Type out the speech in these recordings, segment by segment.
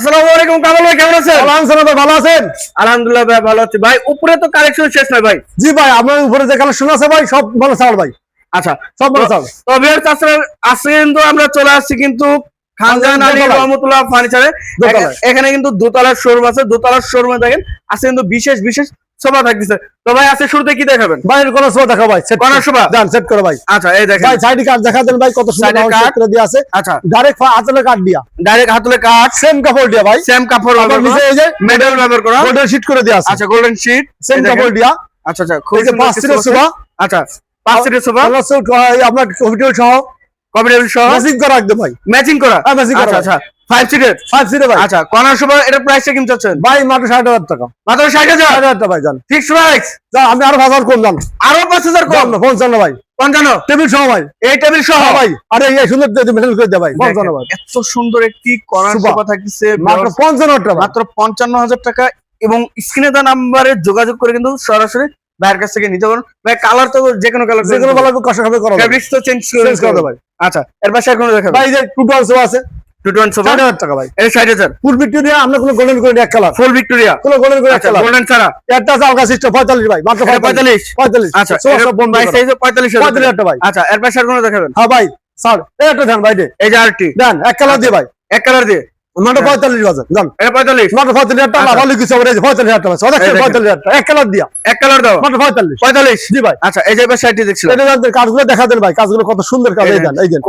আসসালামু আলাইকুম কামাল ভাই কেমন আছেন? ভাই ভালো আছেন? আলহামদুলিল্লাহ ভাই ভালো আছি। ভাই উপরে তো কালেকশন শেষ নয় ভাই। জি ভাই আপনার উপরে যে কালেকশন আছে ভাই সব ভালো ছাড় ভাই। আচ্ছা সব ভালো আজকে কিন্তু আমরা চলে আসছি কিন্তু খানজাহান আলী রহমতুল্লাহ ফার্নিচারে। এখানে কিন্তু দোতলার শোরুম আছে। দোতলার শোরুমে দেখেন আছে কিন্তু বিশেষ বিশেষ সোফা থাকতেছে। তো ভাই আজকে শুরুতে কি দেখাবেন? ভাই এর কোনো সোফা দেখা ভাই সেট সোফা? দেন সেট করে ভাই। আচ্ছা এই দেখেন। ভাই সাইডে কাট দেখা দেন ভাই কত সুন্দর কাট। করে দিয়ে আছে। আচ্ছা। ডাইরেক্ট হাতলে কাট দিয়া। ডাইরেক্ট হাতলে কাঠ সেম কাপড় দিয়া ভাই। সেম কাপড় আবার নিচে এই যে ব্যবহার করা? গোল্ডেন শীট করে দিয়া আছে। আচ্ছা গোল্ডেন শীট সেম কাপড় দিয়া। আচ্ছা আচ্ছা খুব পাঁচ সিটের সোফা। আচ্ছা পাঁচ সিটের সোফা সব আপনার কম্পিউটার সহ। কম্পিউটার সহ? ম্যাচিং করা একদম ভাই। ম্যাচিং করা? হ্যাঁ, করা আচ্ছা আচ্ছা। ফাইভ সিটের ফাইভ সিটে ভাই আচ্ছা কর্নার সোফা এটা প্রাইসটা কেমন চাচ্ছেন ভাই মাত্র ষাট হাজার টাকা। মাত্র ষাট হাজার? ষাট হাজার টাকা ভাই জান। ফিক্স প্রাইস আমি আরও হাজার কম জান। আরও পাঁচ হাজার কম? পঞ্চান্ন ভাই। পঞ্চান্ন? টেবিল সহ ভাই। এই টেবিল সহ? ভাই। আরে এই সুন্দর মেটাল করে দে ভাই। পঞ্চান্ন ভাই। এত সুন্দর একটি কর্নার সোফা। সোফা মাত্র পঞ্চান্ন টাকা মাত্র পঞ্চান্ন হাজার টাকা এবং স্ক্রিনে দেওয়া নাম্বারে যোগাযোগ করে কিন্তু সরাসরি ভাইয়ের কাছ থেকে নিতে পারেন ভাই কালার তো যে কোনো কালার যে কোনো খাবে করা ফেব্রিক্স তো চেঞ্জ চেঞ্জ করে দে ভাই আচ্ছা এর পাশে কোনো দেখাবেন? ভাই যে টু আছে। টু টোয়েন্টি সোফা ষাট হাজার টাকা ভাই। এটা ষাট হাজার। ফুল ভিক্টোরিয়া আমরা কোনো গোল্ডেন করে এক কালার ফুল ভিক্টোরিয়া কোনো গোল্ডেন করে এক আচ্ছা কালার গোল্ডেন ছাড়া একটা আছে আলগা সিস্টেম পঁয়তাল্লিশ ভাই মাত্র পঁয়তাল্লিশ? পঁয়তাল্লিশ। পঁয়তাল্লিশ। আচ্ছা পঁয়তাল্লিশ পঁয়তাল্লিশ ভাই। আচ্ছা এর পাশে কোনো দেখাবেন? হ্যাঁ ভাই স্যার একটা দেন ভাই এই যে আরটি দেন এক কালার দিয়ে ভাই। এক কালার দিয়ে। মাত্র পঁয়তাল্লিশ বাজে দেন। এটা পঁয়তাল্লিশ। মাত্র পঁয়তাল্লিশ হাজার টাকা আচ্ছা। ভালো কিছু হবে এই যে পঁয়তাল্লিশ হাজার টাকা পঁয়তাল্লিশ হাজার টাকা এক কালার দিয়া। এক কালার দাও। মাত্র পঁয়তাল্লিশ। পঁয়তাল্লিশ। জি ভাই। আচ্ছা এই যে এবার দেখছিলাম। কাজগুলো দেখা দেন ভাই কাজগুলো কত সুন্দর কাজ এই দেন এই দেন।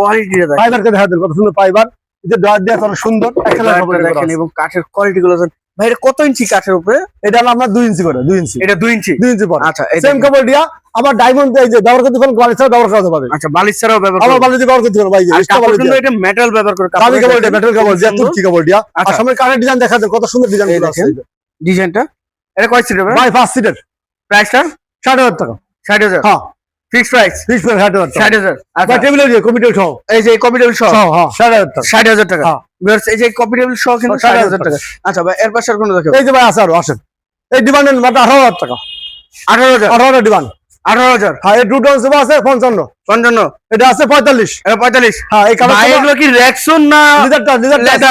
ফাইবারকে দেখা দেন কত সুন্দর ফাইবার এই যে ডয়ার দেওয়া কত সুন্দর দেখেন এবং কাঠের কোয়ালিটি গুলো ভাই এটা কত ইঞ্চি কাঠের উপরে? এটা হলো আপনার দুই ইঞ্চি করে দুই ইঞ্চি। এটা দুই ইঞ্চি? দুই ইঞ্চি পরে। আচ্ছা সেম কাপড় দিয়া আবার ডায়মন্ড এই যে ব্যবহার করতে পারেন ছাড়া ব্যবহার করতে পারবেন আচ্ছা বালিশ ছাড়াও ব্যবহার আবার করবে। বালি দিয়ে ব্যবহার করতে পারেন ভাই কাপড়। এটা মেটাল ব্যবহার করে কালি কাপড় দিয়া মেটাল কাপড় দিয়া তুর্কি কাপড় দিয়া। ডিজাইন দেখা দেন কত সুন্দর ডিজাইন। ডিজাইনটা এটা কয় সিটের ভাই? ফার্স্ট সিটের প্রাইসটা ষাট হাজার টাকা। ষাট হাজার? হ্যাঁ। ফিক্স প্রাইস ফিক্স করে ষাট হাজার টাকা। ষাট হাজার। আচ্ছা। ভাই টেবিলের দিয়ে কমিটির সহ। এই যে কপি সহ? সহ ষাট হাজার টাকা। ষাট হাজার টাকা। এই যে কপি সহ কিন্তু ষাট ষাট হাজার হাজার টাকা। ভাই এর পাশে আর কোনো দেখো এই যে ভাই আছে আরও আসেন। এই ডিমান্ডের মাত্র আঠারো হাজার টাকা। আঠারো হাজার? আঠারো হাজার ডিমান্ড আঠারো হাজার? হ্যাঁ এই সোফা আছে পঞ্চান্ন। পঞ্চান্ন। এটা আছে পঁয়তাল্লিশ। এটা পঁয়তাল্লিশ। হ্যাঁ এই কালার এগুলো কি রেক্সন না leather touch leather touch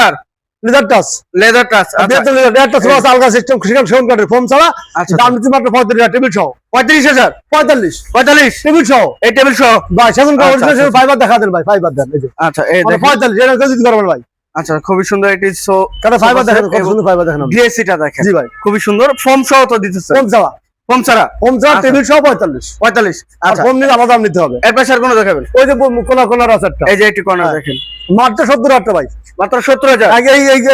leather leather touch leather touch আচ্ছা। একটা সোফা আছে আলগা সিস্টেম সেখানে সেখান কাটের ফোম ছাড়া দাম মাত্র পঁয়তাল্লিশ হাজার টেবিল সহ পঁয়ত্রিশ হাজার? পঁয়তাল্লিশ। পঁয়তাল্লিশ? টেবিল সহ এই টেবিল সহ ভাই সেখান আচ্ছা, আচ্ছা, ফাইবার দেখা দেন ভাই ফাইবার দেন আচ্ছা এই মানে পঁয়তাল্লিশ এটা কেউ দিতে ভাই। আচ্ছা খুবই সুন্দর এটি সো কারণ ফাইবার দেখেন কত সুন্দর ফাইবার দেখেন আপনি। দেখেন। জি ভাই। খুবই সুন্দর ফোম সহ তো দিতেছে। ফোম ছাড়া। ফোম ছাড়া? ফোম ছাড়া। টেবিল সহ পঁয়তাল্লিশ। পঁয়তাল্লিশ আর আচ্ছা। ফোম নিলে আলাদা দাম নিতে হবে। এর পাশে আর কোনো দেখাবেন? ওই যে কোনা কোনার আছে এই যে একটি কর্নার হ্যাঁ। দেখেন। মাত্র সত্তর হাজার ভাই। মাত্র সত্তর হাজার?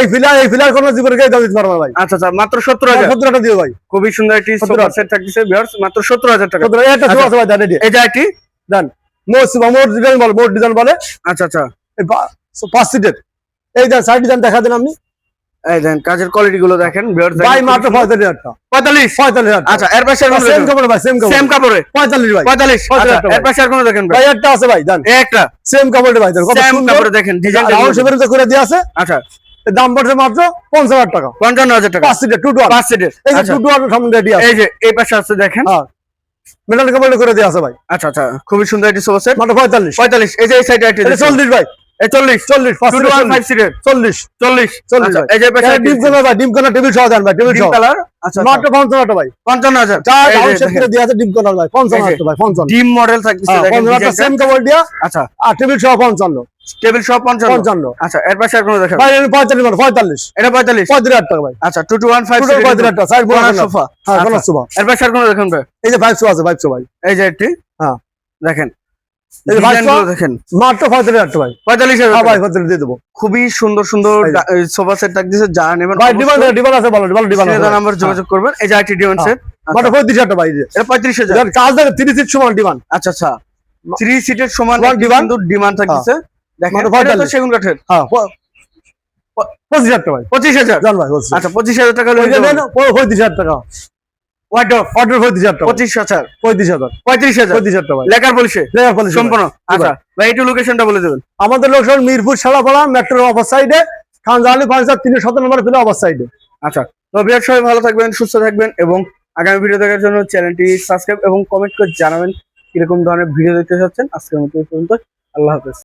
এই ফিলার এই ফিলার কোনো জীবনে কেউ দাম দিতে পারবে ভাই। আচ্ছা আচ্ছা মাত্র সত্তর হাজার? সত্তর টাকা দিও ভাই। খুবই সুন্দর একটি 70 সোফা সেট থাকতেছে ভিউয়ার্স মাত্র সত্তর হাজার টাকা। সত্তর হাজার। টাকা আছে ভাই দেন এটি। এই একটি দেন। মোট মোট ডিজাইন বলে মোট ডিজাইন বলে। আচ্ছা আচ্ছা। পাঁচ সিটের এই দেন সাইড ডিজাইন দেখা দেন আপনি। এই দেন কাজের কোয়ালিটি গুলো দেখেন ভাই মাত্র পঁয়তাল্লিশ হাজার টাকা। আচ্ছা এর পাশে আর সেম দেখেন? কাপড় ভাই সেম কাপড়। সেম কাপড়ে? পঁয়তাল্লিশ ভাই। পঁয়তাল্লিশ পঁয়তাল্লিশ আচ্ছা, এর পাশে আর কোনো দেখেন ভাই? একটা আছে ভাই দেন একটা। সেম কাপড়ে ভাই দেন কত সেম কাপড়ে দেখেন ডিজাইন রাউন্ড শেপের মধ্যে করে দিয়ে আছে। আচ্ছা। দাম পড়ছে মাত্র পঞ্চাশ হাজার টাকা। পঞ্চান্ন হাজার টাকা। পাঁচ সিটের টু টু পাঁচ সিটের এই যে টু টু সামনে রেডি আছে। এই যে এই পাশে আছে দেখেন। হ্যাঁ। মেটাল কাপড়ে করে দিয়ে আছে ভাই। আচ্ছা আচ্ছা খুবই সুন্দর একটি সোফা সেট মাত্র পঁয়তাল্লিশ। পঁয়তাল্লিশ এই যে এই সাইডে একটি চল্লিশ ভাই। চল্লিশ চল্লিশ চল্লিশ। চল্লিশ। আচ্ছা, ডিম কালার ডিম কালার টেবিল সহ দেন ভাই টেবিল ডিম সহ। আচ্ছা মাত্র পঞ্চান্ন ভাই। হাজার। দিয়ে আছে ডিম ভাই পঞ্চান্ন হাজার ভাই পঞ্চান্ন। ডিম মডেল পঞ্চান্ন সেম দিয়া। আচ্ছা। আর টেবিল সহ পঞ্চান্ন। টেবিল সহ পঞ্চান্ন। পঞ্চান্ন। আচ্ছা এর পাশে আর কোনো দেখেন। ভাই এটা পঁয়তাল্লিশ মানে পঁয়তাল্লিশ। এটা পঁয়তাল্লিশ। পঁয়ত্রিশ হাজার টাকা ভাই। আচ্ছা two two one five Two to পঁয়ত্রিশ হাজার টাকা সাইড সোফা হ্যাঁ আচ্ছা, কোন সোফা এর পাশে আর কোনো দেখেন ভাই? এই যে ফাইভ আছে ফাইভ ভাই। এই যে একটি। হ্যাঁ। দেখেন। দেখেন। মাত্র পঁয়ত্রিশ হাজার ভাই পঁয়তাল্লিশ হ্যাঁ হাজার ভাই টাকা। দিয়ে দেবো। খুবই সুন্দর সুন্দর সোফা সেট থাকতেছে যা নেবেন ভাই ডিমান্ড ডিমান্ড আছে ভালো ডিমান্ড ডিমান্ড নাম্বার যোগাযোগ করবেন। এই যে আইটি ডিমান্ড সেট মাত্র পঁয়ত্রিশ হাজার ভাই এটা পঁয়ত্রিশ হাজার। কাজ তিরিশ ফিট সমান ডিমান্ড আচ্ছা আচ্ছা। থ্রি সিটের সমান ডিমান্ড থাকতেছে। দেখেন মানে। সেগুন কাঠের। হ্যাঁ। পঁচিশ হাজার টাকা পঁচিশ হাজার? আচ্ছা পঁচিশ হাজার টাকা। পঁয়ত্রিশ হাজার টাকা। হোয়াইট অফ অর্ডার পঁয়ত্রিশ হাজার টাকা। পঁচিশ হাজার। পঁয়ত্রিশ হাজার। পঁয়ত্রিশ হাজার। পঁয়ত্রিশ হাজার টাকা লেখার সম্পূর্ণ। আচ্ছা ভাই একটু লোকেশনটা বলে দেবেন। আমাদের location Mirpur Salapara metro offer সাইডে ফার্নিচার তিনশো সতেরো নম্বর ফিলে সাইডে আচ্ছা তো বিরাট সবাই ভালো থাকবেন সুস্থ থাকবেন এবং আগামী ভিডিও দেখার জন্য চ্যানেলটি সাবস্ক্রাইব এবং কমেন্ট করে জানাবেন কীরকম ধরনের ভিডিও দেখতে চাচ্ছেন। আজকের মতো এই পর্যন্ত আল্লাহ হাফেজ।